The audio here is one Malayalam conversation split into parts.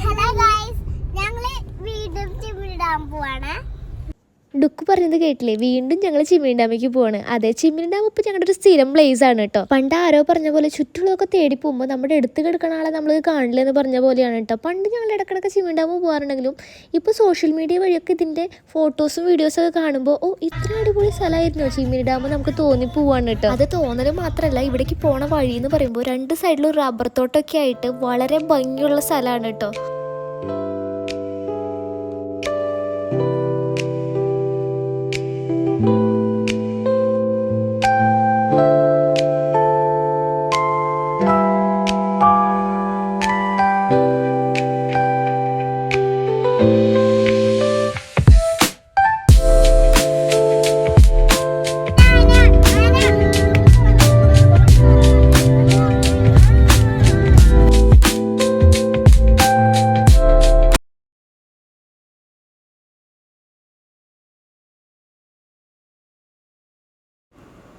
ഹലോ ഗായ്സ് ഞങ്ങൾ വീണ്ടും വിടാൻ പോവാണ്. ഡുക്ക് പറഞ്ഞത് കേട്ടില്ലേ? വീണ്ടും ഞങ്ങൾ ചിമ്മിനി ഡാമിലേക്ക് പോവാണ്. അതെ ചിമ്മിനി ഡാം ഇപ്പം ഞങ്ങളുടെ ഒരു സ്ഥിരം പ്ലേസ് ആണ് കേട്ടോ പണ്ട് ആരോ പറഞ്ഞ പോലെ ചുറ്റുള്ളതൊക്കെ തേടി പോകുമ്പോൾ നമ്മുടെ എടുത്ത് കിടക്കണ ആളെ നമ്മൾ കാണില്ല എന്ന് പറഞ്ഞ പോലെയാണ് കേട്ടോ പണ്ട് ഞങ്ങൾ ഇടക്കിടക്ക് ചിമ്മിനി ഡാം പോകാറുണ്ടെങ്കിലും ഇപ്പോൾ സോഷ്യൽ മീഡിയ വഴിയൊക്കെ ഇതിന്റെ ഫോട്ടോസും വീഡിയോസും ഒക്കെ കാണുമ്പോൾ ഓ ഇത്ര അടിപൊളി സ്ഥലമായിരുന്നു ചിമ്മിനി ഡാം നമുക്ക് തോന്നി പോവാണ് കേട്ടോ അത് തോന്നൽ മാത്രമല്ല ഇവിടേക്ക് പോണ വഴി എന്ന് പറയുമ്പോൾ രണ്ട് സൈഡിലും റബ്ബർ തോട്ടൊക്കെ ആയിട്ട് വളരെ ഭംഗിയുള്ള സ്ഥലമാണ് കേട്ടോ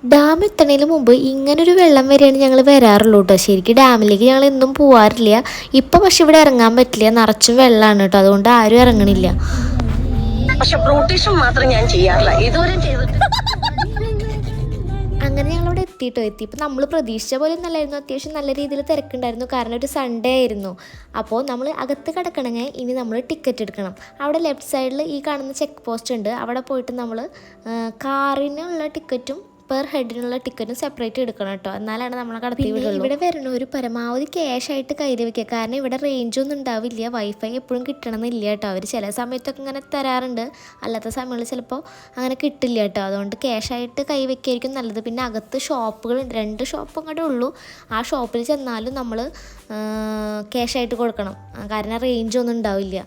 ഡാം എത്തണതിന് മുമ്പ് ഇങ്ങനൊരു വെള്ളം വരെയാണ് ഞങ്ങൾ വരാറുള്ളൂ കേട്ടോ ശരിക്കും ഡാമിലേക്ക് ഞങ്ങൾ എന്നും പോവാറില്ല. ഇപ്പം പക്ഷെ ഇവിടെ ഇറങ്ങാൻ പറ്റില്ല. നിറച്ചും വെള്ളമാണ് കേട്ടോ. അതുകൊണ്ട് ആരും ഇറങ്ങണില്ല. പക്ഷെ ബ്രൂട്ടീഷും മാത്രം ഞാൻ ചെയ്യാറില്ല. ഇതുവരെ ചെയ്തിട്ട് അങ്ങനെ ഞങ്ങളിവിടെ എത്തിയിട്ടോ എത്തി. ഇപ്പം നമ്മൾ പ്രതീക്ഷിച്ച പോലെ ഒന്നല്ലായിരുന്നു. അത്യാവശ്യം നല്ല രീതിയിൽ തിരക്കുണ്ടായിരുന്നു. കാരണം ഒരു സൺഡേ ആയിരുന്നു. അപ്പോൾ നമ്മൾ അകത്ത് കിടക്കണമെങ്കിൽ ഇനി നമ്മൾ ടിക്കറ്റ് എടുക്കണം. അവിടെ ലെഫ്റ്റ് സൈഡിൽ ഈ കാണുന്ന ചെക്ക് പോസ്റ്റ് ഉണ്ട്. അവിടെ പോയിട്ട് നമ്മൾ കാറിനുള്ള ടിക്കറ്റും പെർ ഹെഡിനുള്ള ടിക്കറ്റും സെപ്പറേറ്റ് എടുക്കണം കേട്ടോ. എന്നാലാണ് നമ്മളെ കടത്തി വിടുള്ളൂ. ഇവിടെ വരണ ഒരു പരമാവധി ക്യാഷ് ആയിട്ട് കയ്യിൽ വെക്കുക. കാരണം ഇവിടെ റേഞ്ച് ഒന്നും ഉണ്ടാവില്ല. വൈഫൈ എപ്പോഴും കിട്ടണമെന്നില്ല കേട്ടോ. അവർ ചില സമയത്തൊക്കെ ഇങ്ങനെ തരാറുണ്ട്. അല്ലാത്ത സമയങ്ങളിൽ ചിലപ്പോൾ അങ്ങനെ കിട്ടില്ല കേട്ടോ. അതുകൊണ്ട് ക്യാഷ് ആയിട്ട് കൈ വെക്കായിരിക്കും നല്ലത്. പിന്നെ അകത്ത് ഷോപ്പുകളുണ്ട്. രണ്ട് ഷോപ്പ് അങ്ങോട്ടേ ഉള്ളൂ. ആ ഷോപ്പിൽ ചെന്നാലും നമ്മൾ ക്യാഷ് ആയിട്ട് കൊടുക്കണം. കാരണം റേഞ്ച് ഒന്നും ഉണ്ടാവില്ല.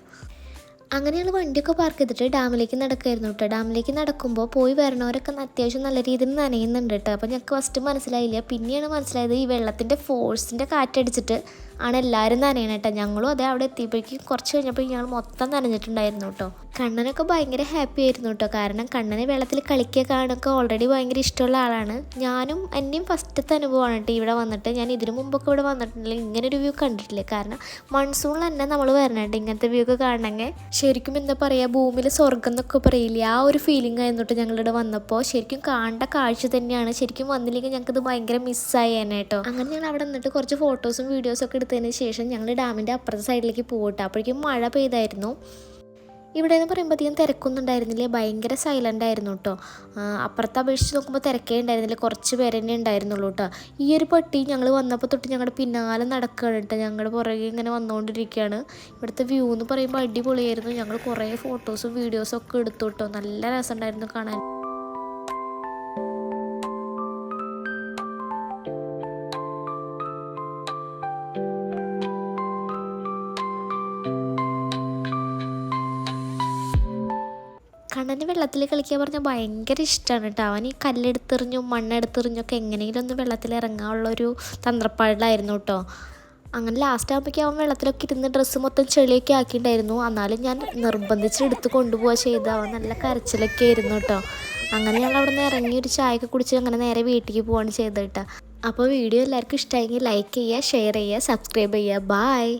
അങ്ങനെ ഞങ്ങൾ വണ്ടിയൊക്കെ പാർക്ക് ചെയ്തിട്ട് ഡാമിലേക്ക് നടക്കായിരുന്നു കേട്ടോ ഡാമിലേക്ക് നടക്കുമ്പോൾ പോയി വരണവരൊക്കെ അത്യാവശ്യം നല്ല രീതിയിൽ നനയുന്നുണ്ട് കേട്ടോ അപ്പോൾ ഞങ്ങൾക്ക് ഫസ്റ്റ് മനസ്സിലായില്ല. പിന്നെയാണ് മനസ്സിലായത് ഈ വെള്ളത്തിന്റെ ഫോഴ്സിന്റെ കാറ്റടിച്ചിട്ട് ആണ് എല്ലാവരും നനയണം കേട്ടോ ഞങ്ങളും അതേ അവിടെ എത്തിയപ്പോഴേക്കും കുറച്ച് കഴിഞ്ഞപ്പോൾ ഞങ്ങൾ മൊത്തം നനഞ്ഞിട്ടുണ്ടായിരുന്നു കേട്ടോ കണ്ണനൊക്കെ ഭയങ്കര ഹാപ്പി ആയിരുന്നു കേട്ടോ കാരണം കണ്ണനെ വെള്ളത്തിൽ കളിക്കുക കാണൊക്കെ ഓൾറെഡി ഭയങ്കര ഇഷ്ടമുള്ള ആളാണ്. ഞാനും എന്നെയും ഫസ്റ്റത്തെ അനുഭവമാണ് കേട്ടോ ഇവിടെ വന്നിട്ട്. ഞാൻ ഇതിനു മുമ്പൊക്കെ ഇവിടെ വന്നിട്ടുണ്ടെങ്കിൽ ഇങ്ങനെ ഒരു വ്യൂ കണ്ടിട്ടില്ല. കാരണം മൺസൂണിൽ തന്നെ നമ്മൾ വരണുണ്ട് ഇങ്ങനത്തെ വ്യൂ ഒക്കെ കാണണമെങ്കിൽ ശരിക്കും എന്താ പറയുക ഭൂമിയിൽ സ്വർഗം എന്നൊക്കെ പറയില്ലേ ആ ഒരു ഫീലിംഗ് ആയിരുന്നു കേട്ടോ ഞങ്ങളിവിടെ വന്നപ്പോൾ ശരിക്കും കാണേണ്ട കാഴ്ച തന്നെയാണ്. ശരിക്കും വന്നില്ലെങ്കിൽ ഞങ്ങൾക്കത് ഭയങ്കര മിസ്സായി തന്നെ കേട്ടോ അങ്ങനെ ഞങ്ങൾ അവിടെ നിന്നിട്ട് കുറച്ച് ഫോട്ടോസും വീഡിയോസും ഒക്കെ എടുത്തതിന് ശേഷം ഞങ്ങൾ ഡാമിന്റെ അപ്പുറത്തെ സൈഡിലേക്ക് പോകട്ടെ അപ്പോഴേക്കും മഴ പെയ്തായിരുന്നു. ഇവിടെ എന്ന് പറയുമ്പോൾ അധികം തിരക്കൊന്നും ഉണ്ടായിരുന്നില്ല ഭയങ്കര സൈലന്റ് ആയിരുന്നു കേട്ടോ അപ്പുറത്തെ അപേക്ഷിച്ച് നോക്കുമ്പോൾ തിരക്കേ ഉണ്ടായിരുന്നില്ല. കുറച്ച് പേര് തന്നെ ഉണ്ടായിരുന്നുള്ളൂ കേട്ടോ ഈ ഒരു പട്ടി ഞങ്ങൾ വന്നപ്പോൾ തൊട്ട് ഞങ്ങളുടെ പിന്നാലെ നടക്കുകയാണ് കേട്ടോ ഞങ്ങളുടെ പുറകെ ഇങ്ങനെ വന്നുകൊണ്ടിരിക്കുകയാണ് ഇവിടുത്തെ വ്യൂ എന്ന് പറയുമ്പോൾ അടിപൊളിയായിരുന്നു. ഞങ്ങൾ കുറേ ഫോട്ടോസും വീഡിയോസും ഒക്കെ എടുത്തു കേട്ടോ നല്ല രസമുണ്ടായിരുന്നു കാണാൻ. കണ്ണന് വെള്ളത്തിൽ കളിക്കാൻ പറഞ്ഞാൽ ഭയങ്കര ഇഷ്ടമാണ് കേട്ടോ അവൻ ഈ കല്ലെടുത്തെറിഞ്ഞും മണ്ണെടുത്തെറിഞ്ഞൊക്കെ എങ്ങനെയെങ്കിലും ഒന്ന് വെള്ളത്തിൽ ഇറങ്ങാനുള്ളൊരു തന്ത്രപ്പാടിലായിരുന്നു കേട്ടോ അങ്ങനെ ലാസ്റ്റ് ആകുമ്പോഴേക്കും അവൻ വെള്ളത്തിലൊക്കെ ഇരുന്ന് ഡ്രസ്സ് മൊത്തം ചെളിയൊക്കെ ആക്കിയിട്ടുണ്ടായിരുന്നു. എന്നാലും ഞാൻ നിർബന്ധിച്ച് എടുത്ത് കൊണ്ടുപോവുക ചെയ്ത് അവൻ നല്ല കരച്ചിലൊക്കെ ആയിരുന്നു കേട്ടോ അങ്ങനെ ഞങ്ങൾ അവിടെ നിന്ന് ഇറങ്ങി ഒരു ചായയൊക്കെ കുടിച്ച് അങ്ങനെ നേരെ വീട്ടിലേക്ക് പോവാണ് ചെയ്തത് കേട്ടോ അപ്പോൾ വീഡിയോ എല്ലാവർക്കും ഇഷ്ടമായെങ്കിൽ ലൈക്ക് ചെയ്യുക ഷെയർ ചെയ്യുക സബ്സ്ക്രൈബ് ചെയ്യുക. ബായ്